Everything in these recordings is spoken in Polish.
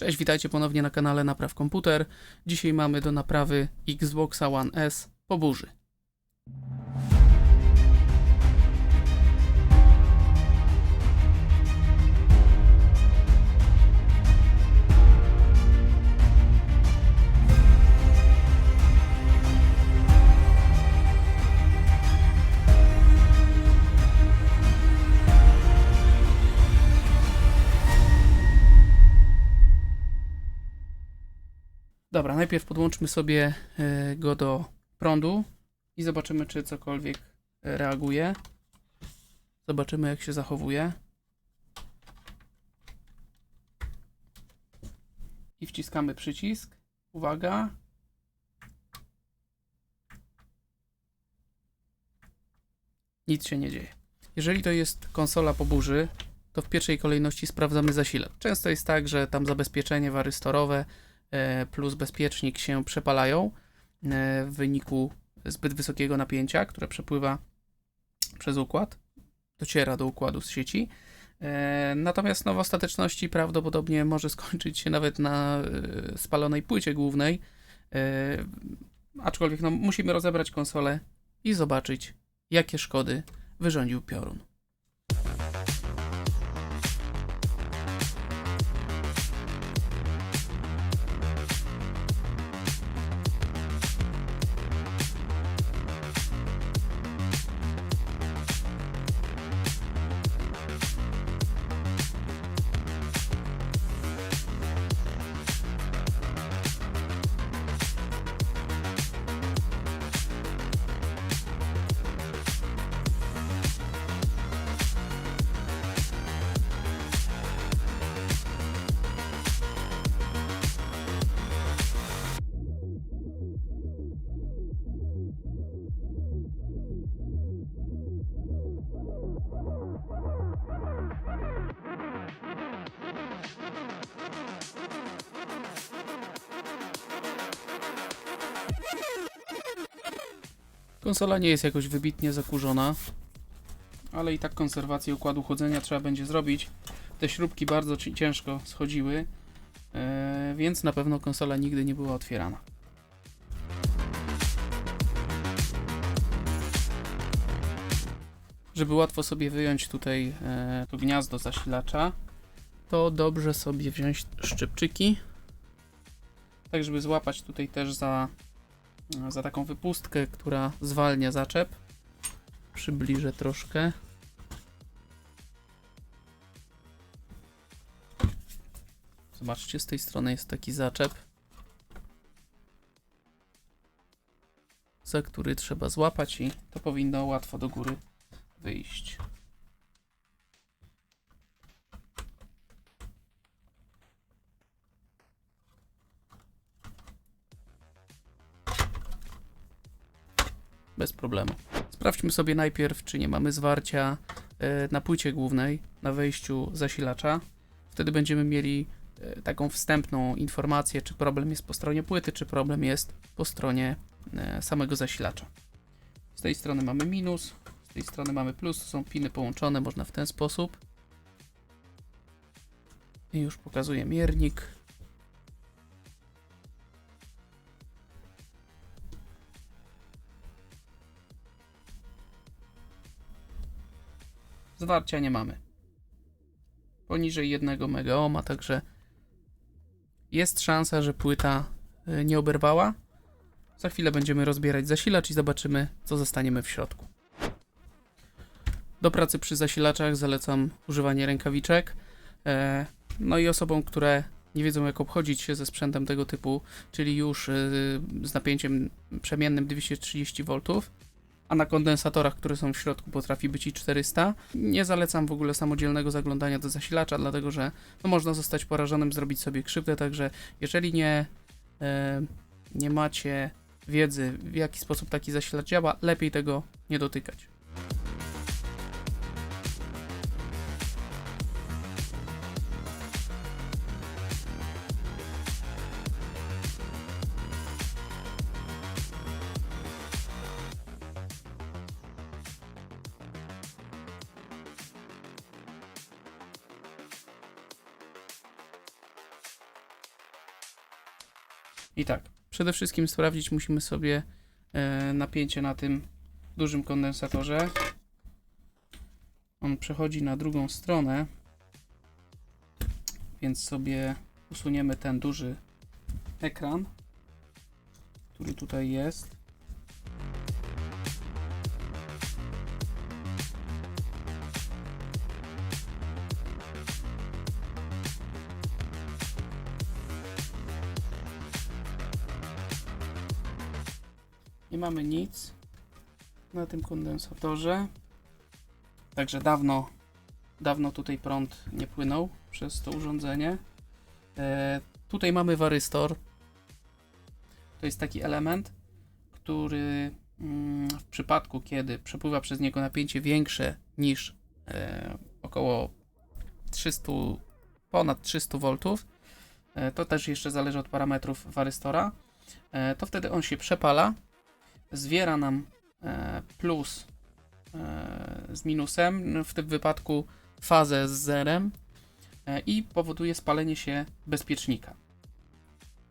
Cześć, witajcie ponownie na kanale Napraw Komputer. Dzisiaj mamy do naprawy Xboxa One S po burzy. Dobra, najpierw podłączmy sobie e, go do prądu i zobaczymy, czy cokolwiek e, reaguje. Zobaczymy, jak się zachowuje. I wciskamy przycisk. Uwaga. Nic się nie dzieje. Jeżeli to jest konsola po burzy, to w pierwszej kolejności sprawdzamy zasilacz. Często jest tak, że tam zabezpieczenie warystorowe e, plus bezpiecznik się przepalają e, w wyniku zbyt wysokiego napięcia, które przepływa przez układ, dociera do układu z sieci. E, Natomiast no, w ostateczności prawdopodobnie może skończyć się nawet na e, spalonej płycie głównej. E, Aczkolwiek no, musimy rozebrać konsolę i zobaczyć, jakie szkody wyrządził piorun. Konsola nie jest jakoś wybitnie zakurzona, ale i tak konserwację układu chłodzenia trzeba będzie zrobić. Te śrubki bardzo ci- ciężko schodziły, e, więc na pewno konsola nigdy nie była otwierana. Żeby łatwo sobie wyjąć tutaj e, to gniazdo zasilacza, to dobrze sobie wziąć szczypczyki, tak żeby złapać tutaj też za za taką wypustkę, która zwalnia zaczep. Przybliżę troszkę. Zobaczcie, z tej strony jest taki zaczep, za który trzeba złapać i to powinno łatwo do góry wyjść. Bez problemu. Sprawdźmy sobie najpierw, czy nie mamy zwarcia e, na płycie głównej, na wejściu zasilacza. Wtedy będziemy mieli e, taką wstępną informację, czy problem jest po stronie płyty, czy problem jest po stronie e, samego zasilacza. Z tej strony mamy minus, z tej strony mamy plus, to są piny połączone, można w ten sposób. I już pokazuję miernik. Zwarcia nie mamy. Poniżej 1 megaoma, także jest szansa, że płyta y, nie oberwała. Za chwilę będziemy rozbierać zasilacz i zobaczymy, co zostaniemy w środku. Do pracy przy zasilaczach zalecam używanie rękawiczek. E, No i osobom, które nie wiedzą, jak obchodzić się ze sprzętem tego typu, czyli już y, z napięciem przemiennym 230 V, a na kondensatorach, które są w środku, potrafi być i 400. Nie zalecam w ogóle samodzielnego zaglądania do zasilacza, dlatego że no, można zostać porażonym, zrobić sobie krzywdę, także jeżeli nie, e, nie macie wiedzy, w jaki sposób taki zasilacz działa, lepiej tego nie dotykać. I tak, przede wszystkim sprawdzić musimy sobie e, napięcie na tym dużym kondensatorze. On przechodzi na drugą stronę, więc sobie usuniemy ten duży ekran, który tutaj jest. Nie mamy nic na tym kondensatorze. Także dawno, dawno tutaj prąd nie płynął przez to urządzenie. E, tutaj mamy warystor. To jest taki element, który mm, w przypadku, kiedy przepływa przez niego napięcie większe niż e, około 300, ponad 300 V, e, to też jeszcze zależy od parametrów warystora, e, to wtedy on się przepala, zwiera nam e, plus e, z minusem, w tym wypadku fazę z zerem e, i powoduje spalenie się bezpiecznika.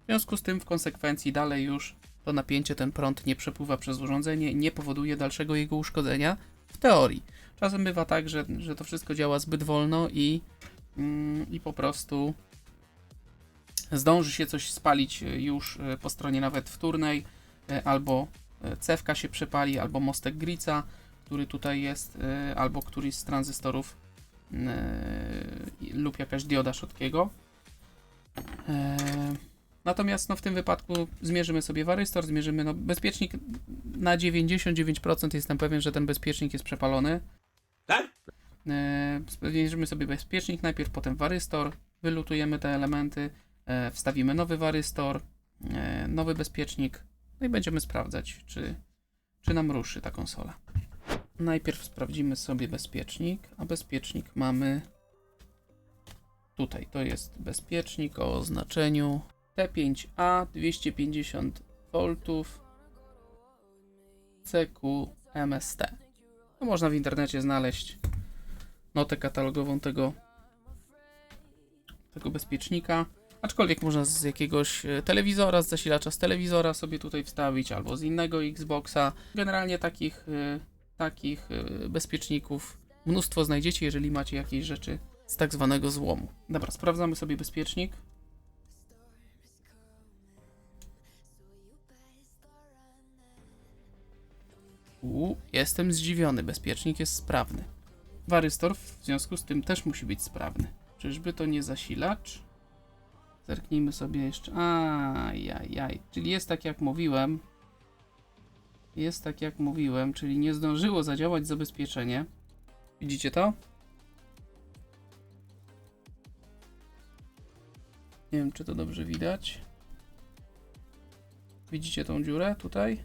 W związku z tym w konsekwencji dalej już to napięcie, ten prąd nie przepływa przez urządzenie, nie powoduje dalszego jego uszkodzenia w teorii. Czasem bywa tak, że, że to wszystko działa zbyt wolno i, mm, i po prostu zdąży się coś spalić już po stronie nawet wtórnej, albo cewka się przepali, albo mostek Grica, który tutaj jest, e, albo któryś z tranzystorów e, lub jakaś dioda Schottkiego. E, Natomiast no, w tym wypadku zmierzymy sobie warystor, zmierzymy no, bezpiecznik. Na 99% jestem pewien, że ten bezpiecznik jest przepalony. Tak? E, zmierzymy sobie bezpiecznik, najpierw potem warystor, wylutujemy te elementy, e, wstawimy nowy warystor, nowy bezpiecznik, no i będziemy sprawdzać, czy, czy nam ruszy ta konsola. Najpierw sprawdzimy sobie bezpiecznik, a bezpiecznik mamy tutaj. To jest bezpiecznik o oznaczeniu T5A 250 V CQ MST. No, można w internecie znaleźć notę katalogową tego, tego bezpiecznika. Aczkolwiek można z jakiegoś e, telewizora, z zasilacza z telewizora sobie tutaj wstawić, albo z innego Xboxa. Generalnie takich, e, takich e, bezpieczników mnóstwo znajdziecie, jeżeli macie jakieś rzeczy z tak zwanego złomu. Dobra, sprawdzamy sobie bezpiecznik. U, jestem zdziwiony, bezpiecznik jest sprawny. Warystor w związku z tym też musi być sprawny. Czyżby to nie zasilacz? Zerknijmy sobie jeszcze. Ajajaj. Czyli jest tak jak mówiłem. Jest tak jak mówiłem, czyli nie zdążyło zadziałać zabezpieczenie. Widzicie to? Nie wiem, czy to dobrze widać. Widzicie tą dziurę tutaj?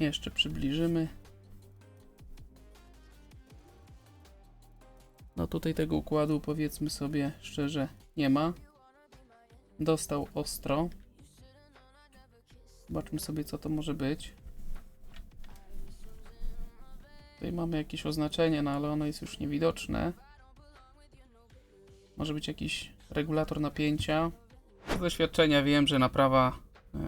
Jeszcze przybliżymy. Tutaj tego układu powiedzmy sobie szczerze nie ma. Dostał ostro. Zobaczmy sobie co to może być. Tutaj mamy jakieś oznaczenie, no ale ono jest już niewidoczne. Może być jakiś regulator napięcia. Z doświadczenia wiem, że naprawa e,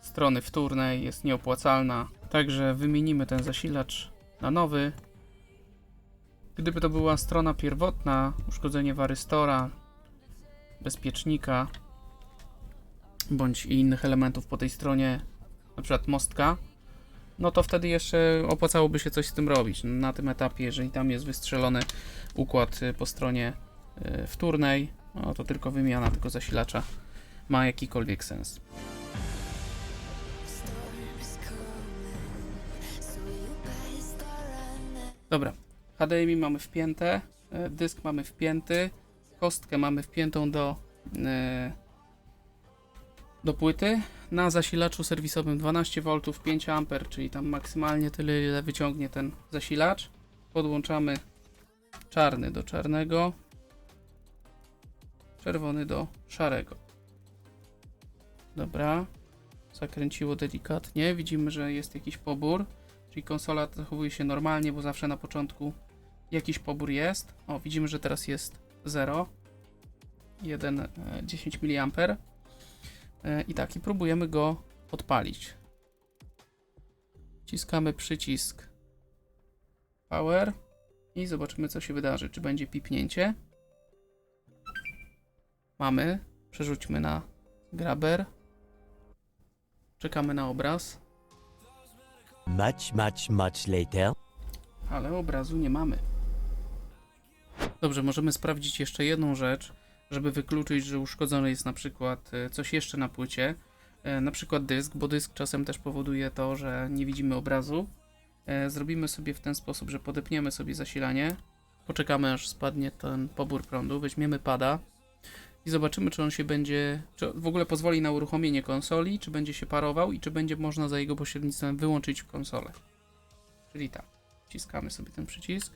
strony wtórnej jest nieopłacalna. Także wymienimy ten zasilacz na nowy. Gdyby to była strona pierwotna, uszkodzenie warystora, bezpiecznika bądź innych elementów po tej stronie, na przykład mostka, no to wtedy jeszcze opłacałoby się coś z tym robić. Na tym etapie, jeżeli tam jest wystrzelony układ y, po stronie y, wtórnej, no to tylko wymiana tego zasilacza ma jakikolwiek sens. Dobra, HDMI mamy wpięte, e, dysk mamy wpięty, kostkę mamy wpiętą do, e, do płyty. Na zasilaczu serwisowym 12V 5A, czyli tam maksymalnie tyle, ile wyciągnie ten zasilacz. Podłączamy czarny do czarnego, czerwony do szarego. Dobra, zakręciło delikatnie. Widzimy, że jest jakiś pobór. Czyli konsola zachowuje się normalnie, bo zawsze na początku jakiś pobór jest. O, widzimy, że teraz jest 0. jeden e, 10 mA. I tak, i próbujemy go odpalić. Wciskamy przycisk Power i zobaczymy, co się wydarzy. Czy będzie pipnięcie? Mamy. Przerzućmy na Grabber. Czekamy na obraz, Much, much, much later. ale obrazu nie mamy. Dobrze, możemy sprawdzić jeszcze jedną rzecz, żeby wykluczyć, że uszkodzone jest na przykład e, coś jeszcze na płycie. E, Na przykład dysk, bo dysk czasem też powoduje to, że nie widzimy obrazu. E, Zrobimy sobie w ten sposób, że podepniemy sobie zasilanie, poczekamy aż spadnie ten pobór prądu, weźmiemy pada i zobaczymy, czy on się będzie, czy w ogóle pozwoli na uruchomienie konsoli, czy będzie się parował i czy będzie można za jego pośrednictwem wyłączyć konsolę. Czyli tak, wciskamy sobie ten przycisk.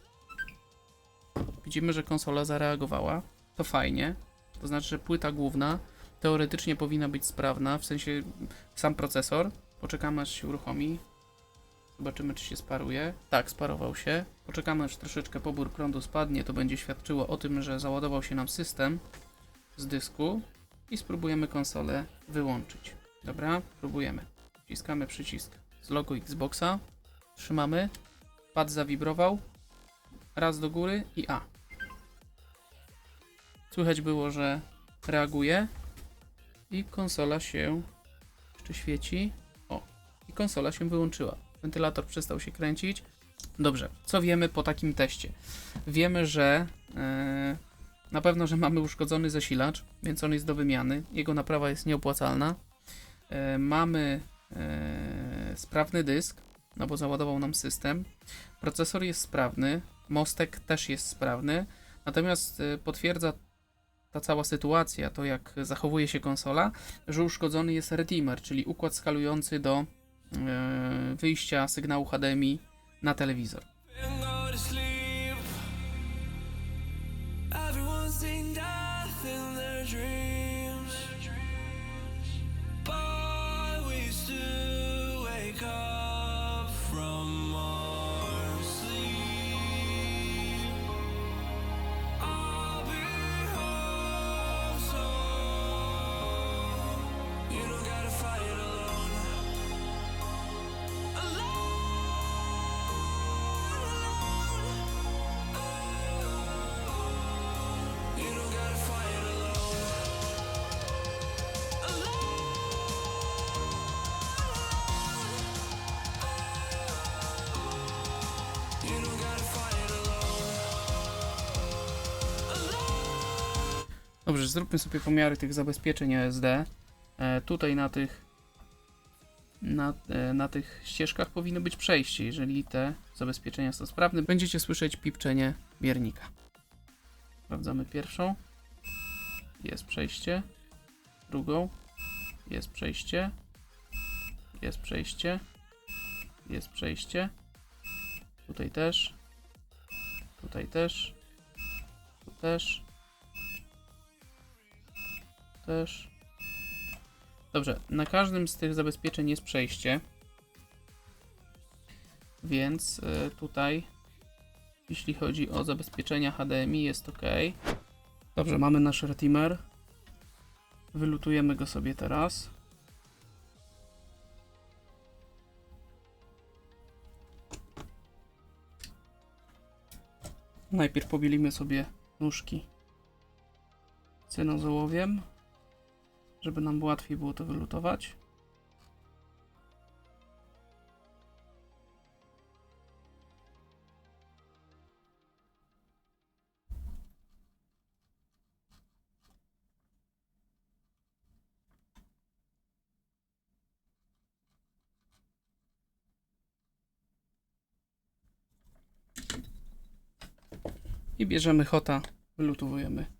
Widzimy, że konsola zareagowała. To fajnie. To znaczy, że płyta główna teoretycznie powinna być sprawna, w sensie sam procesor. Poczekamy aż się uruchomi. Zobaczymy, czy się sparuje. Tak, sparował się. Poczekamy, aż troszeczkę pobór prądu spadnie. To będzie świadczyło o tym, że załadował się nam system z dysku. I spróbujemy konsolę wyłączyć. Dobra, próbujemy. Wciskamy przycisk z logo Xboxa. Trzymamy. Pad zawibrował. Raz do góry i A. Słychać było, że reaguje i konsola się jeszcze świeci. O, i konsola się wyłączyła. Wentylator przestał się kręcić. Dobrze, co wiemy po takim teście? Wiemy, że e, na pewno, że mamy uszkodzony zasilacz, więc on jest do wymiany. Jego naprawa jest nieopłacalna. E, mamy e, sprawny dysk, no bo załadował nam system. Procesor jest sprawny, mostek też jest sprawny, natomiast y, potwierdza ta cała sytuacja, to jak zachowuje się konsola, że uszkodzony jest retimer, czyli układ skalujący do y, wyjścia sygnału HDMI na telewizor. Dobrze, zróbmy sobie pomiary tych zabezpieczeń ASD. E, tutaj na tych na, e, na tych ścieżkach powinno być przejście. Jeżeli te zabezpieczenia są sprawne, będziecie słyszeć pipczenie miernika. Sprawdzamy pierwszą. Jest przejście. Drugą. Jest przejście. Jest przejście. Jest przejście. Tutaj też. Tutaj też. Tu też. Też. Dobrze, na każdym z tych zabezpieczeń jest przejście. Więc y, tutaj, jeśli chodzi o zabezpieczenia HDMI, jest ok. Dobrze, mamy nasz retimer. Wylutujemy go sobie teraz. Najpierw pobielimy sobie nóżki cynozołowiem, żeby nam łatwiej było to wylutować. I bierzemy hota, wylutowujemy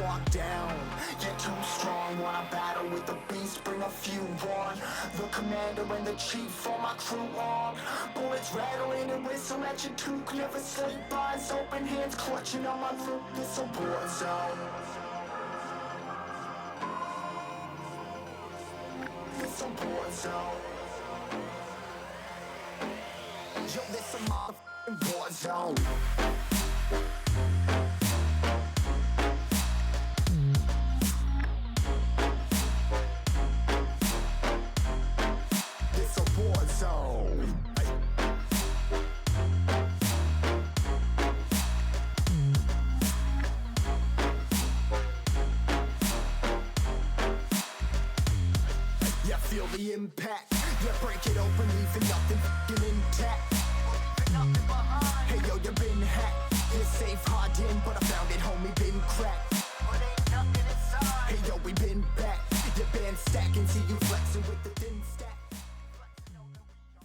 walk down. You're too strong, wanna battle with the beast, bring a few on. The commander and the chief for my crew on. Bullets rattling and whistle at your toque Never sleep, eyes open, hands clutching on my throat. This a war zone. This a war zone. Yo, this a motherfucking war zone.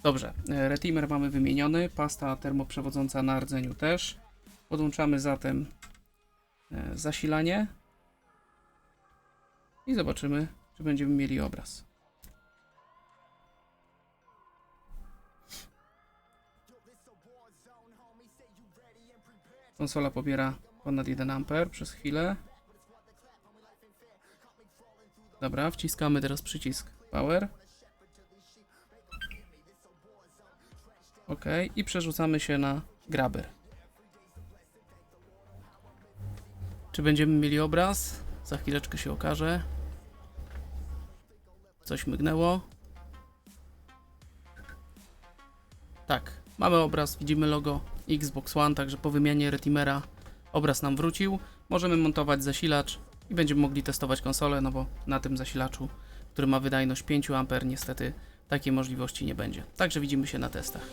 Dobrze, e, retimer mamy wymieniony, pasta termoprzewodząca na rdzeniu też. Podłączamy zatem e, zasilanie i zobaczymy, czy będziemy mieli obraz. Konsola pobiera ponad 1 A przez chwilę. Dobra, wciskamy teraz przycisk Power. Ok, i przerzucamy się na Grabber. Czy będziemy mieli obraz? Za chwileczkę się okaże. Coś mygnęło. Tak, mamy obraz, widzimy logo Xbox One, także po wymianie retimera obraz nam wrócił. Możemy montować zasilacz i będziemy mogli testować konsolę, no bo na tym zasilaczu, który ma wydajność 5 A, niestety takiej możliwości nie będzie. Także widzimy się na testach.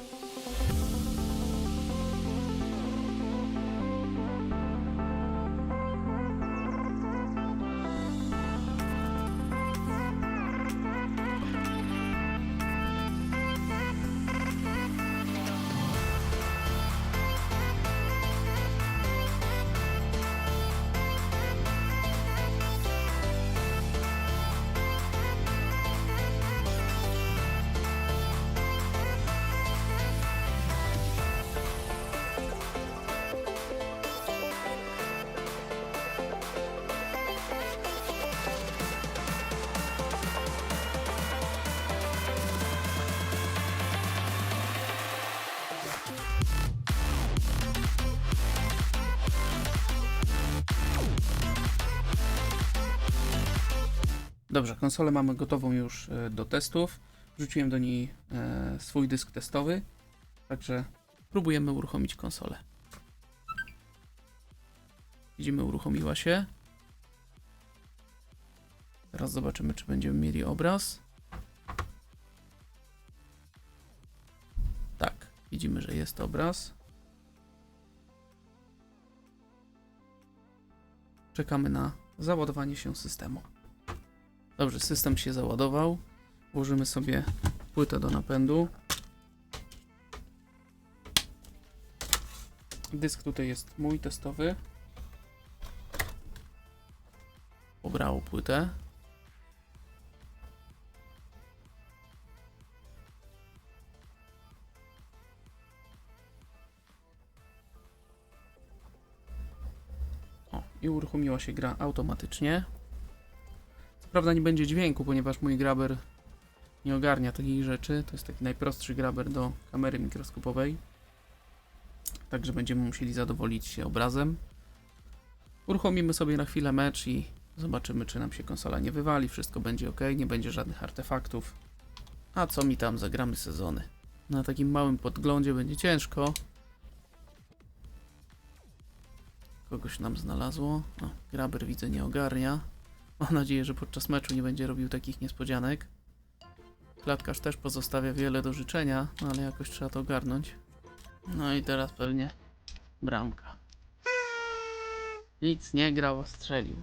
Dobrze, konsolę mamy gotową już e, do testów. Wrzuciłem do niej e, swój dysk testowy, także próbujemy uruchomić konsolę. Widzimy, uruchomiła się. Teraz zobaczymy, czy będziemy mieli obraz. Tak, widzimy, że jest obraz. Czekamy na załadowanie się systemu. Dobrze, system się załadował. Włożymy sobie płytę do napędu. Dysk tutaj jest mój testowy. Pobrało płytę. O, i uruchomiła się gra automatycznie. Prawda nie będzie dźwięku, ponieważ mój graber nie ogarnia takich rzeczy. To jest taki najprostszy graber do kamery mikroskopowej. Także będziemy musieli zadowolić się obrazem. Uruchomimy sobie na chwilę mecz i zobaczymy, czy nam się konsola nie wywali. Wszystko będzie ok, nie będzie żadnych artefaktów. A co mi tam, zagramy sezony. Na takim małym podglądzie będzie ciężko. Kogoś nam znalazło. O, graber widzę nie ogarnia. Mam nadzieję, że podczas meczu nie będzie robił takich niespodzianek. Klatkarz też pozostawia wiele do życzenia, no ale jakoś trzeba to ogarnąć. No i teraz pewnie bramka. Nic nie grał, strzelił.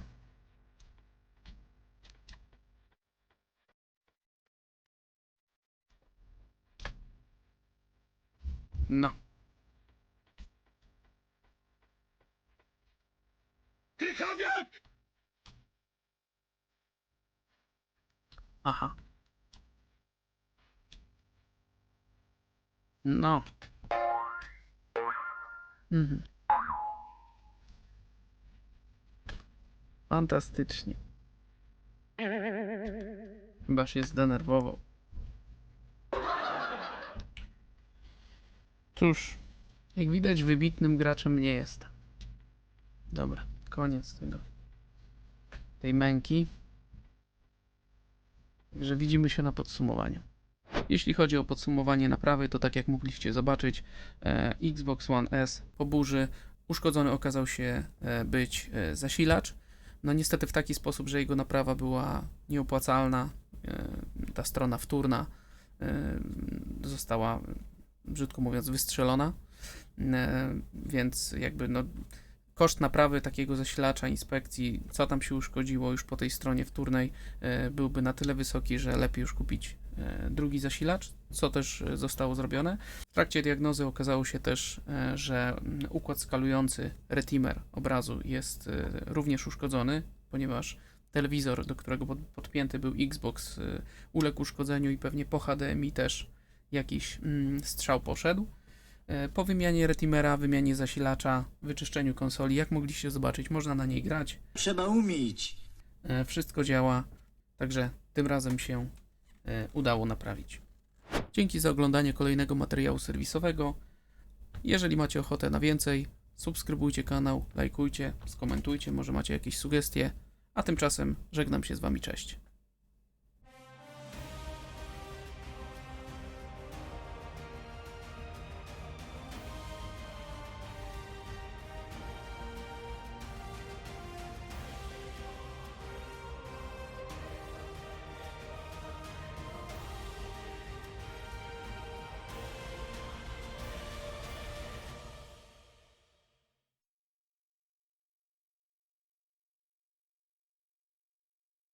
No. Krychowiak! Aha. No. Mhm. Fantastycznie. Chyba się zdenerwował. Cóż, jak widać, wybitnym graczem nie jest. Dobra, koniec tego. Tej męki. Także widzimy się na podsumowaniu. Jeśli chodzi o podsumowanie naprawy, to tak jak mogliście zobaczyć, e, Xbox One S po burzy uszkodzony okazał się e, być e, zasilacz. No niestety w taki sposób, że jego naprawa była nieopłacalna. Ta strona wtórna została, brzydko mówiąc, wystrzelona. Więc jakby no, koszt naprawy takiego zasilacza, inspekcji, co tam się uszkodziło już po tej stronie wtórnej, e, byłby na tyle wysoki, że lepiej już kupić e, drugi zasilacz, co też e, zostało zrobione. W trakcie diagnozy okazało się też, że mm, układ skalujący retimer obrazu jest również uszkodzony, ponieważ telewizor, do którego pod- podpięty był Xbox, uległ uszkodzeniu i pewnie po HDMI też jakiś mm, strzał poszedł. E, Po wymianie retimera, wymianie zasilacza, wyczyszczeniu konsoli, jak mogliście zobaczyć, można na niej grać. Trzeba umieć. E, Wszystko działa, także tym razem się e, udało naprawić. Dzięki za oglądanie kolejnego materiału serwisowego. Jeżeli macie ochotę na więcej, subskrybujcie kanał, lajkujcie, skomentujcie, może macie jakieś sugestie. A tymczasem żegnam się z Wami, cześć.